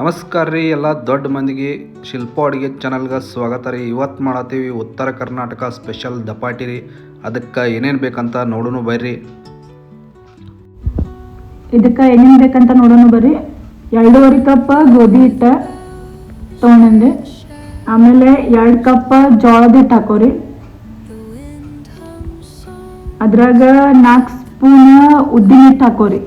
ನಮಸ್ಕಾರ ರೀ, ಎಲ್ಲ ದೊಡ್ಡ ಮಂದಿಗೆ ಶಿಲ್ಪ ಅಡುಗೆ ಚಾನಲ್ಗೆ ಸ್ವಾಗತ ರೀ. ಇವತ್ತು ಮಾಡತ್ತೀವಿ ಉತ್ತರ ಕರ್ನಾಟಕ ಸ್ಪೆಷಲ್ ದಪಾಟಿ ರೀ. ಅದಕ್ಕೆ ಏನೇನು ಬೇಕಂತ ನೋಡೋಣ ಬರ್ರಿ. ಇದಕ್ಕೆ ಏನೇನು ಬೇಕಂತ ನೋಡೋಣ ಬರ್ರಿ. ಎರಡೂವರೆ ಕಪ್ ಗೋಧಿ ಹಿಟ್ಟು ತೊಗೊಂಡಿ ಆಮೇಲೆ ಎರಡು ಕಪ್ ಜೋಳದ ಹಿಟ್ಟು ಹಾಕೋರಿ. ಅದ್ರಾಗ ನಾಲ್ಕು ಸ್ಪೂನ್ ಉದ್ದಿನ ಹಿಟ್ಟು ಹಾಕೋರಿ.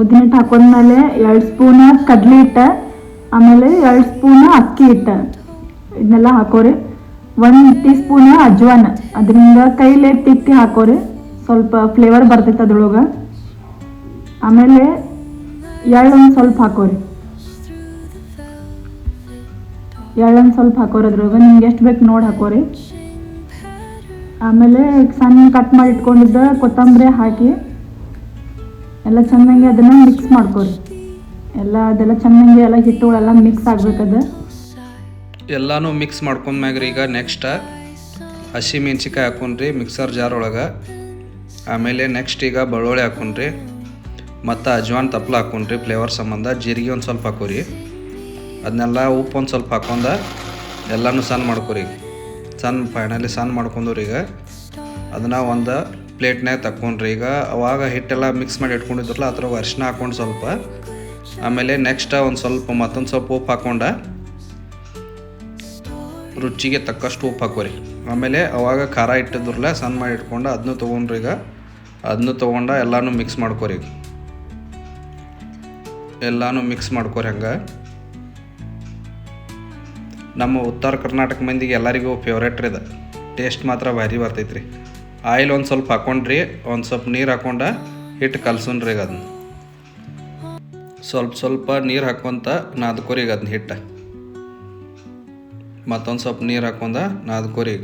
ಉದ್ದಿನ ಹಿಟ್ಟು ಹಾಕೊಂಡ್ಮೇಲೆ ಎರಡು ಸ್ಪೂನ್ ಕಡ್ಲಿ ಹಿಟ್ಟ, ಆಮೇಲೆ ಎರಡು ಸ್ಪೂನ್ ಅಕ್ಕಿ ಹಿಟ್ಟ. ಇದನ್ನೆಲ್ಲ ಹಾಕೋರಿ. ಒಂದು ಟೀ ಸ್ಪೂನ್ ಅಜ್ವಾನ. ಅದರಿಂದ ಕೈಲೇ ತಿಕ್ಕಿ ಹಾಕೋರಿ. ಸ್ವಲ್ಪ ಫ್ಲೇವರ್ ಬರ್ತೈತೆ ಅದ್ರೊಳಗೆ. ಆಮೇಲೆ ಎಳ್ಳೊಂದು ಸ್ವಲ್ಪ ಹಾಕೋರಿ. ಎಳ್ಳೊಂದು ಸ್ವಲ್ಪ ಹಾಕೋರಿ ಅದ್ರೊಳಗೆ. ನಿಮ್ಗೆ ಎಷ್ಟು ಬೇಕು ನೋಡಿ ಹಾಕೋರಿ. ಆಮೇಲೆ ಸಣ್ಣ ಕಟ್ ಮಾಡಿ ಇಟ್ಕೊಂಡಿದ್ದ ಕೊತ್ತಂಬರಿ ಹಾಕಿ ಎಲ್ಲ ಚೆನ್ನಾಗಿ ಅದನ್ನು ಮಿಕ್ಸ್ ಮಾಡ್ಕೊರಿ. ಎಲ್ಲ ಅದೆಲ್ಲ ಚೆನ್ನಾಗಿ ಎಲ್ಲ ಹಿಟ್ಟುಗಳೆಲ್ಲ ಮಿಕ್ಸ್ ಆಗ್ಬೇಕದ. ಎಲ್ಲನೂ ಮಿಕ್ಸ್ ಮಾಡ್ಕೊಂಡ್ಮ್ಯಾಗ್ರಿ ಈಗ ನೆಕ್ಸ್ಟ್ ಹಸಿ ಮೆಣಸಿಕಾಯಿ ಹಾಕೊಂಡ್ರಿ ಮಿಕ್ಸರ್ ಜಾರ್ ಒಳಗೆ. ಆಮೇಲೆ ನೆಕ್ಸ್ಟ್ ಈಗ ಬೆಳ್ಳುಳ್ಳಿ ಹಾಕೊಂಡ್ರಿ. ಮತ್ತು ಅಜ್ವಾನ್ ತಪ್ಪಲ ಹಾಕೊಂಡ್ರಿ ಫ್ಲೇವರ್ ಸಂಬಂಧ ಜೀರಿಗೆ ಒಂದು ಸ್ವಲ್ಪ ಹಾಕೋರಿ. ಅದನ್ನೆಲ್ಲ ಉಪ್ಪು ಒಂದು ಸ್ವಲ್ಪ ಹಾಕೊಂಡ ಎಲ್ಲನೂ ಸಣ್ಣ ಮಾಡ್ಕೊರಿ. ಸಣ್ಣ ಫೈನಲಿ ಸಣ್ಣ ಮಾಡ್ಕೊಂಡ್ರಿ ಈಗ ಅದನ್ನ ಒಂದು ಪ್ಲೇಟ್ನಾಗ ತಕ್ಕೊಂಡ್ರಿ ಈಗ ಅವಾಗ ಹಿಟ್ಟೆಲ್ಲ ಮಿಕ್ಸ್ ಮಾಡಿ ಇಟ್ಕೊಂಡಿದ್ರಲ್ಲ ಅದ್ರ ಅರಿಶಿನ ಹಾಕೊಂಡು ಸ್ವಲ್ಪ. ಆಮೇಲೆ ನೆಕ್ಸ್ಟ್ ಒಂದು ಸ್ವಲ್ಪ ಮತ್ತೊಂದು ಸ್ವಲ್ಪ ಉಪ್ಪು ಹಾಕೊಂಡ ರುಚಿಗೆ ತಕ್ಕಷ್ಟು ಉಪ್ಪು ಹಾಕೋರಿ ಆಮೇಲೆ ಅವಾಗ ಖಾರ ಇಟ್ಟಿದ್ರಲ್ಲ ಸಣ್ಣ ಮಾಡಿ ಇಟ್ಕೊಂಡು ಅದನ್ನು ತೊಗೊಂಡ್ರಿ ಈಗ ಅದನ್ನು ತೊಗೊಂಡ ಎಲ್ಲನೂ ಮಿಕ್ಸ್ ಮಾಡ್ಕೋರಿ ಎಲ್ಲನೂ ಮಿಕ್ಸ್ ಮಾಡ್ಕೋರಿ ಹಂಗೆ. ನಮ್ಮ ಉತ್ತರ ಕರ್ನಾಟಕ ಮಂದಿಗೆ ಎಲ್ಲರಿಗೂ ಫೇವ್ರೇಟ್ ರೀ ಇದು. ಟೇಸ್ಟ್ ಮಾತ್ರ ಭಾರಿ ಬರ್ತೈತೆ ರೀ ಆಯಿಲ್ ಒಂದು ಸ್ವಲ್ಪ ಹಾಕೊಂಡ್ರಿ, ಒಂದು ಸ್ವಲ್ಪ ನೀರು ಹಾಕೊಂಡ ಹಿಟ್ಟು ಕಲ್ಸೋಣ್ರಿ ಈಗ ಅದನ್ನ ಸ್ವಲ್ಪ ಸ್ವಲ್ಪ ನೀರು ಹಾಕೊಂತ ನಾದ್ಕೋರಿ ಈಗ ಅದನ್ನ ಹಿಟ್ಟು. ಮತ್ತೊಂದು ಸ್ವಲ್ಪ ನೀರು ಹಾಕೊಂಡ ನಾದ್ಕೋರಿ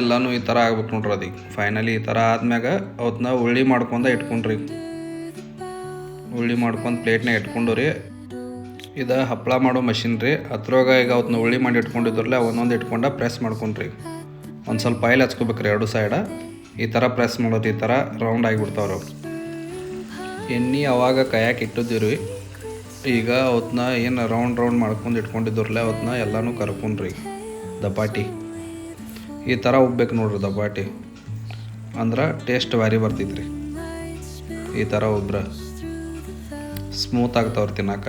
ಎಲ್ಲನೂ ಈ ಥರ ಆಗ್ಬೇಕು ನೋಡ್ರಿ ಅದೀಗ ಫೈನಲಿ ಈ ಥರ ಆದ್ಮ್ಯಾಗ ಅವತ್ತನ್ನ ಉಳ್ಳಿ ಮಾಡ್ಕೊಂಡ ಇಟ್ಕೊಂಡ್ರಿ ಉಳ್ಳಿ ಮಾಡ್ಕೊಂಡು ಪ್ಲೇಟ್ನಾಗ ಇಟ್ಕೊಂಡು ರೀ, ಇದು ಹಪ್ಪಳ ಮಾಡೋ ಮಷಿನ್ ರೀ, ಅದ್ರೊಳಗೆ ಈಗ ಅವತ್ತನ್ನ ಉಳ್ಳಿ ಮಾಡಿ ಇಟ್ಕೊಂಡಿದ್ರಲ್ಲ ಒಂದೊಂದು ಇಟ್ಕೊಂಡ ಪ್ರೆಸ್ ಮಾಡ್ಕೊಂಡ್ರಿ ಒಂದು ಸ್ವಲ್ಪ ಆಯಿಲ್ ಹಚ್ಕೋಬೇಕ್ರಿ, ಎರಡು ಸೈಡ ಈ ಥರ ಪ್ರೆಸ್ ಮಾಡೋದು ಈ ಥರ ರೌಂಡ್ ಆಗಿಬಿಡ್ತಾವ್ರಿ ಎಣ್ಣೆ ಅವಾಗ ಕಾಯಕ್ಕೆ ಇಟ್ಟಿದ್ದೀವಿ ಈಗ ಅವತ್ತನ್ನ ಏನು ರೌಂಡ್ ರೌಂಡ್ ಮಾಡ್ಕೊಂಡು ಇಟ್ಕೊಂಡಿದ್ರಲ್ಲ ಅವತ್ತನ್ನ ಎಲ್ಲನೂ ಕರ್ಕೊಂಡ್ರಿ ದಪಾಟಿ ಈ ಥರ ಉಬ್ಬೇಕು ನೋಡ್ರಿ ದಪಾಟಿ ಅಂದ್ರೆ ಟೇಸ್ಟ್ ಭಾರಿ ಬರ್ತೈತ್ರಿ. ಈ ಥರ ಉಬ್ರ. ಸ್ಮೂತ್ ಆಗ್ತಾವ್ರಿ ತಿನ್ನಕ.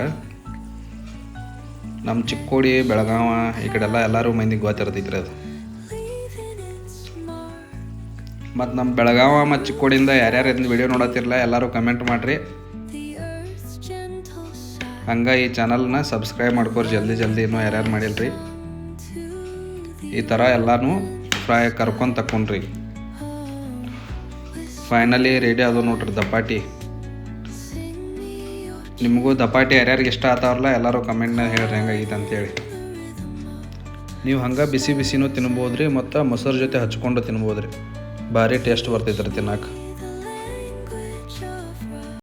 ನಮ್ಮ ಚಿಕ್ಕೋಡಿ, ಬೆಳಗಾವ ಈ ಕಡೆಲ್ಲ ಎಲ್ಲರೂ ಮಂದಿಗೆ ಗೊತ್ತಿರ್ತೈತ್ರಿ ಅದು. ಮತ್ತು ನಮ್ಮ ಬೆಳಗಾವ ಮತ್ತು ಚಿಕ್ಕೋಡಿಯಿಂದ ಯಾರ್ಯಾರು ಇದನ್ನ ವಿಡಿಯೋ ನೋಡತ್ತಿರಲ್ಲ ಎಲ್ಲರೂ ಕಮೆಂಟ್ ಮಾಡಿರಿ. ಹಂಗೆ ಈ ಚಾನಲ್ನ ಸಬ್ಸ್ಕ್ರೈಬ್ ಮಾಡ್ಕೋರಿ, ಜಲ್ದಿ ಜಲ್ದಿ ಇನ್ನೂ ಯಾರ್ಯಾರು ಮಾಡಿಲ್ರಿ. ಈ ಥರ ಎಲ್ಲನೂ ಫ್ರೈ ಕರ್ಕೊಂಡು ತಕೊಂಡ್ರಿ ಫೈನಲಿ ರೆಡಿ ಅದು ನೋಡ್ರಿ ದಪಾಟಿ. ನಿಮಗೂ ದಪಾಟಿ ಯಾರ್ಯಾರಿಗೆ ಇಷ್ಟ ಆತಾವ್ರಲ್ಲ ಎಲ್ಲರೂ ಕಮೆಂಟ್ನಾಗ ಹೇಳ್ರಿ ಹೆಂಗಾಗೈತೆ ಅಂತೇಳಿ. ನೀವು ಹಂಗೆ ಬಿಸಿ ಬಿಸಿನೂ ತಿನ್ಬೋದು ರೀ ಮತ್ತು ಮೊಸರು ಜೊತೆ ಹಚ್ಕೊಂಡು ತಿನ್ಬೋದು ರೀ ಭಾರಿ ಟೇಸ್ಟ್ ಬರ್ತೈತ್ರಿ ತಿನ್ನಕ್ಕೆ